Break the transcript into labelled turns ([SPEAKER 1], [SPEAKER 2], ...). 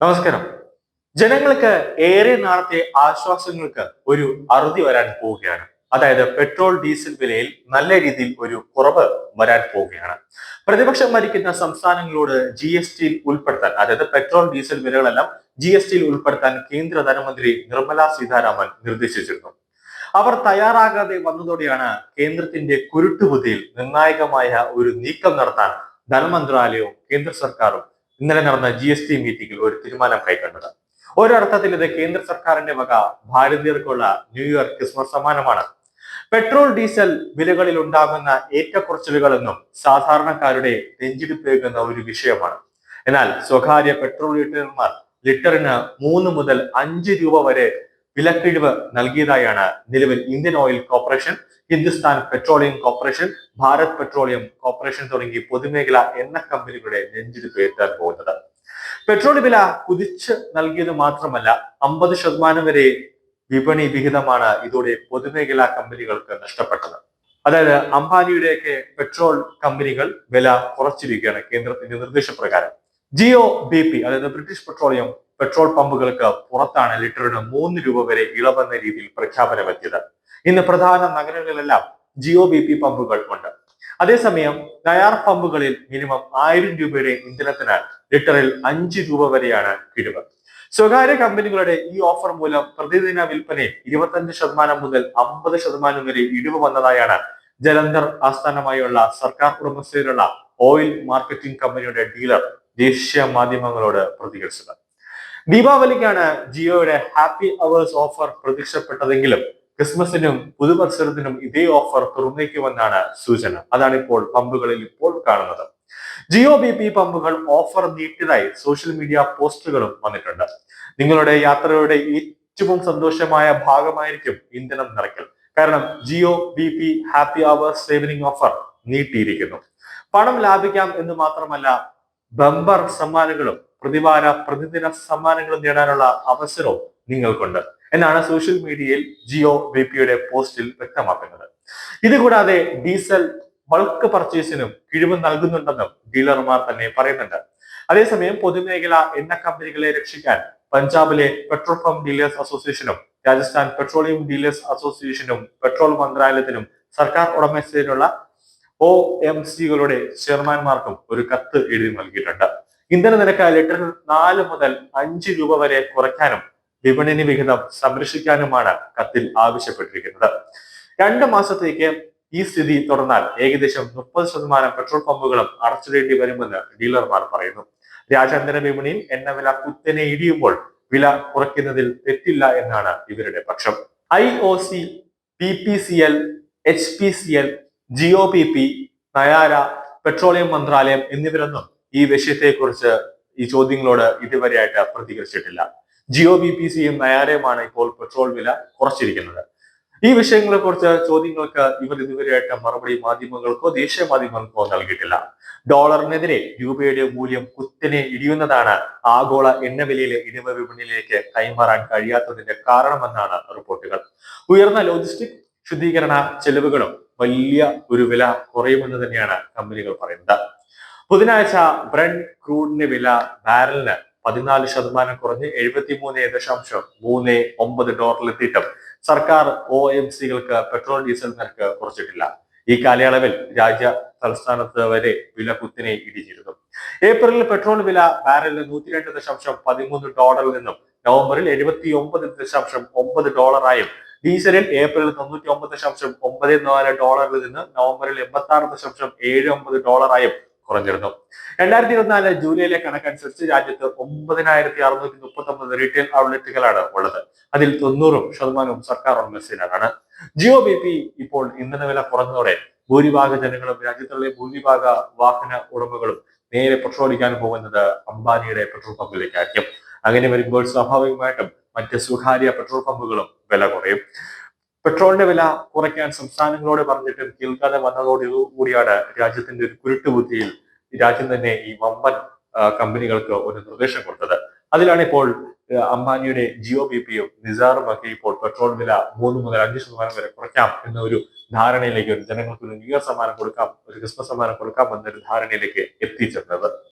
[SPEAKER 1] നമസ്കാരം. ജനങ്ങൾക്ക് ഏറെ നാളത്തെ ആശ്വാസങ്ങൾക്ക് ഒരു അറുതി വരാൻ പോവുകയാണ്. അതായത് പെട്രോൾ ഡീസൽ വിലയിൽ നല്ല രീതിയിൽ ഒരു കുറവ് വരാൻ പോവുകയാണ്. പ്രതിപക്ഷം ഭരിക്കുന്ന സംസ്ഥാനങ്ങളോട് ജി എസ് ടിയിൽ ഉൾപ്പെടുത്താൻ അതായത് പെട്രോൾ ഡീസൽ വിലകളെല്ലാം ജി എസ് ടിയിൽ ഉൾപ്പെടുത്താൻ കേന്ദ്ര ധനമന്ത്രി നിർമ്മല സീതാരാമൻ നിർദ്ദേശിച്ചിരുന്നു. അവർ തയ്യാറാകാതെ വന്നതോടെയാണ് കേന്ദ്രത്തിന്റെ കുരുട്ടുബുദ്ധിയിൽ നിർണായകമായ ഒരു നീക്കം നടത്താൻ ധനമന്ത്രാലയവും കേന്ദ്ര സർക്കാരും ഇന്നലെ നടന്ന ജി എസ് ടി മീറ്റിംഗിൽ ഒരു തീരുമാനം കൈക്കൊണ്ടത്. ഒരർത്ഥത്തിൽ ഇത് കേന്ദ്ര സർക്കാരിന്റെ വക ഭാരതീയർക്കുള്ള ന്യൂയോർക്ക് ഇയർ ക്രിസ്മസ് സമ്മാനമാണ്. പെട്രോൾ ഡീസൽ വിലകളിൽ ഉണ്ടാകുന്ന ഏറ്റക്കുറച്ചിലുകളെന്നും സാധാരണക്കാരുടെ നെഞ്ചിടിപ്പേകുന്ന ഒരു വിഷയമാണ്. എന്നാൽ സ്വകാര്യ പെട്രോൾ ലിറ്റർമാർ ലിറ്ററിന് മൂന്ന് മുതൽ അഞ്ച് രൂപ വരെ വിലക്കിഴിവ് നൽകിയതായാണ് നിലവിൽ Indian oil corporation Hindustan petroleum corporation Bharat petroleum corporation തുടങ്ങി പൊതുമേഖല എണ്ണ കമ്പനികളുടെ നെഞ്ചിടിപ്പ് എത്താൻ പോകുന്നത്. പെട്രോൾ വില കുതിച്ച് നൽകിയത് മാത്രമല്ല അമ്പത് ശതമാനം വരെ വിപണി വിഹിതമാണ് ഇതോടെ പൊതുമേഖലാ കമ്പനികൾക്ക് നഷ്ടപ്പെട്ടത്. അതായത് അംബാനിയുടെയൊക്കെ പെട്രോൾ കമ്പനികൾ വില കുറച്ചിരിക്കുകയാണ് കേന്ദ്രത്തിന്റെ നിർദ്ദേശപ്രകാരം. ജിയോ ബി പി അതായത് ബ്രിട്ടീഷ് പെട്രോളിയം പെട്രോൾ പമ്പുകൾക്ക് പുറത്താണ് ലിറ്ററിന് മൂന്ന് രൂപ വരെ ഇളവെന്ന രീതിയിൽ പ്രഖ്യാപനമെത്തിയത്. ഇന്ന് പ്രധാന നഗരങ്ങളിലെല്ലാം ജിയോ ബി പി പമ്പുകൾ ഉണ്ട്. അതേസമയം നയാർ പമ്പുകളിൽ മിനിമം ആയിരം രൂപയുടെ ഇന്ധനത്തിന് ലിറ്ററിൽ അഞ്ച് രൂപ വരെയാണ് കിഴിവ്. സ്വകാര്യ കമ്പനികളുടെ ഈ ഓഫർ മൂലം പ്രതിദിന വിൽപ്പനയിൽ ഇരുപത്തഞ്ച് ശതമാനം മുതൽ അമ്പത് ശതമാനം വരെ ഇടിവ് വന്നതായാണ് ജലന്ധർ ആസ്ഥാനമായുള്ള സർക്കാർ ഉടമസ്ഥയിലുള്ള ഓയിൽ മാർക്കറ്റിംഗ് കമ്പനിയുടെ ഡീലർ ദേശീയ മാധ്യമങ്ങളോട് പ്രതികരിച്ചത്. ദീപാവലിക്കാണ് ജിയോയുടെ ഹാപ്പി അവേഴ്സ് ഓഫർ പ്രതീക്ഷപ്പെട്ടതെങ്കിലും ക്രിസ്മസിനും പുതുവത്സരത്തിനും ഇതേ ഓഫർ തുറന്നേക്കുമെന്നാണ് സൂചന. അതാണ് ഇപ്പോൾ പമ്പുകളിൽ ഇപ്പോൾ കാണുന്നത്. ജിയോ ബി പി പമ്പുകൾ ഓഫർ നീട്ടിയതായി സോഷ്യൽ മീഡിയ പോസ്റ്റുകളും വന്നിട്ടുണ്ട്. നിങ്ങളുടെ യാത്രയുടെ ഏറ്റവും സന്തോഷമായ ഭാഗമായിരിക്കും ഇന്ധനം നിറയ്ക്കൽ. കാരണം Jio B P happy hours saving offer നീട്ടിയിരിക്കുന്നു. പണം ലാഭിക്കാം എന്ന് മാത്രമല്ല ബമ്പർ സമ്മാനങ്ങളും പ്രതിവാര പ്രതിദിന സമ്മാനങ്ങളും നേടാനുള്ള അവസരവും നിങ്ങൾക്കുണ്ട്. എന്നാണ് സോഷ്യൽ മീഡിയയിൽ ജിയോ ബി പിയുടെ പോസ്റ്റിൽ വ്യക്തമാക്കുന്നത്. ഇതുകൂടാതെ ഡീസൽ ബൾക്ക് പർച്ചേസിനും കിഴിവ് നൽകുന്നുണ്ടെന്നും ഡീലർമാർ തന്നെ പറയുന്നുണ്ട്. അതേസമയം പൊതുമേഖല എണ്ണ കമ്പനികളെ രക്ഷിക്കാൻ പഞ്ചാബിലെ പെട്രോൾ പമ്പ് ഡീലേഴ്സ് അസോസിയേഷനും രാജസ്ഥാൻ പെട്രോളിയം ഡീലേഴ്സ് അസോസിയേഷനും പെട്രോൾ മന്ത്രാലയത്തിനും സർക്കാർ ഉടമസ്ഥയിലുള്ള ഒ എം സികളുടെ ചെയർമാൻമാർക്കും ഒരു കത്ത് എഴുതി നൽകിയിട്ടുണ്ട്. ഇന്ധന നിരക്ക് ലിറ്ററിന് നാല് മുതൽ അഞ്ച് രൂപ വരെ കുറയ്ക്കാനും വിപണിനി വിഹിതം സംരക്ഷിക്കാനുമാണ് കത്തിൽ ആവശ്യപ്പെട്ടിരിക്കുന്നത്. രണ്ട് മാസത്തേക്ക് ഈ സ്ഥിതി തുടർന്നാൽ ഏകദേശം മുപ്പത് ശതമാനം പെട്രോൾ പമ്പുകളും അടച്ചിടേണ്ടി വരുമെന്ന് ഡീലർമാർ പറയുന്നു. രാജ്യാന്തര വിപണിയിൽ എണ്ണവില കുത്തനെ ഇടിയുമ്പോൾ വില കുറയ്ക്കുന്നതിൽ തെറ്റില്ല എന്നാണ് ഇവരുടെ പക്ഷം. I O C P P C L H P C L G O P P Nayara petroleum മന്ത്രാലയം എന്നിവരൊന്നും ഈ വിഷയത്തെക്കുറിച്ച് ഈ ചോദ്യങ്ങളോട് ഇതുവരെയായിട്ട് പ്രതികരിച്ചിട്ടില്ല. ജിയോ ബി പി സിയും നയാരയുമാണ് ഇപ്പോൾ പെട്രോൾ വില കുറച്ചിരിക്കുന്നത്. ഈ വിഷയങ്ങളെ കുറിച്ച് ചോദ്യങ്ങൾക്ക് ഇവർ ഇതുവരെയായിട്ട് മറുപടി മാധ്യമങ്ങൾക്കോ ദേശീയ മാധ്യമങ്ങൾക്കോ നൽകിയിട്ടില്ല. ഡോളറിനെതിരെ രൂപയുടെ മൂല്യം കുത്തിനെ ഇടിയുന്നതാണ് ആഗോള എണ്ണ വിലയിലെ ഇടിവ് വിപണിയിലേക്ക് കൈമാറാൻ കഴിയാത്തതിന്റെ കാരണമെന്നാണ് റിപ്പോർട്ടുകൾ. ഉയർന്ന ലോജിസ്റ്റിക് ശുദ്ധീകരണ ചെലവുകളും വലിയ ഒരു വില കുറയുമെന്ന് തന്നെയാണ് കമ്പനികൾ പറയുന്നത്. ബുധനാഴ്ച ബ്രണ്ട് ക്രൂഡിന്റെ വില ബാരലിന് പതിനാല് ശതമാനം കുറഞ്ഞ് എഴുപത്തി മൂന്ന് ദശാംശം മൂന്ന് ഒമ്പത് ഡോളറിലെത്തിയിട്ടും സർക്കാർ ഒ എം സികൾക്ക് പെട്രോൾ ഡീസൽ നിരക്ക് കുറച്ചിട്ടില്ല. ഈ കാലയളവിൽ രാജ്യ തലസ്ഥാനത്ത് വരെ വില കുത്തിനെ ഇടിഞ്ഞിരുന്നു ഏപ്രിലിൽ പെട്രോൾ വില ബാരലിന് നൂറ്റി രണ്ട് ദശാംശം പതിമൂന്ന് ഡോളറിൽ നിന്നും നവംബറിൽ എഴുപത്തി ഒമ്പത് ദശാംശം ഒമ്പത് ഡോളറായും ഡീസലിൽ ഏപ്രിൽ തൊണ്ണൂറ്റി ഒമ്പത് ദശാംശം ഒമ്പത് നാല് ഡോളറിൽ നിന്ന് നവംബറിൽ എൺപത്തി ആറ് ദശാംശം ഏഴ് ഒമ്പത് ഡോളറായും കുറഞ്ഞിരുന്നു. രണ്ടായിരത്തി ഇരുപത്തിനാല് ജൂലൈയിലെ കണക്കനുസരിച്ച് രാജ്യത്ത് ഒമ്പതിനായിരത്തി അറുന്നൂറ്റി മുപ്പത്തി ഒമ്പത് റീറ്റെയിൽ ഔട്ട്ലെറ്റുകളാണ് ഉള്ളത്. അതിൽ തൊണ്ണൂറും ശതമാനവും സർക്കാർ ഉടമസ്ഥയിലാണ് ജിയോ ബി പി ഇപ്പോൾ ഇന്ധന വില കുറഞ്ഞതോടെ ഭൂരിഭാഗ ജനങ്ങളും രാജ്യത്തുള്ള ഭൂരിഭാഗ വാഹന ഉടമകളും നേരെ പെട്രോൾ അടിക്കാൻ പോകുന്നത് അംബാനിയുടെ പെട്രോൾ പമ്പിലേക്കായിരിക്കും. അങ്ങനെ വരുമ്പോൾ സ്വാഭാവികമായിട്ടും മറ്റ് സ്വകാര്യ പെട്രോൾ പമ്പുകളും വില കുറയും. പെട്രോളിന്റെ വില കുറയ്ക്കാൻ സംസ്ഥാനങ്ങളോട് പറഞ്ഞിട്ടും കേൾക്കാതെ വന്നതോടുകൂടിയാണ് രാജ്യത്തിന്റെ ഒരു കുരുട്ടുബുദ്ധിയിൽ രാജ്യം തന്നെ ഈ വമ്പൻ കമ്പനികൾക്ക് ഒരു നിർദ്ദേശം കൊടുത്തത്. അതിലാണ് ഇപ്പോൾ അംബാനിയുടെ ജിയോ ബി പിയും നിസാറും ഒക്കെ ഇപ്പോൾ പെട്രോൾ വില മൂന്ന് മുതൽ അഞ്ച് ശതമാനം വരെ കുറയ്ക്കാം എന്ന ഒരു ധാരണയിലേക്ക് ഒരു ജനങ്ങൾക്ക് ഒരു ന്യൂ ഇയർ സമ്മാനം കൊടുക്കാം ഒരു ക്രിസ്മസ് സമ്മാനം കൊടുക്കാം എന്നൊരു ധാരണയിലേക്ക് എത്തിച്ചേർന്നത്.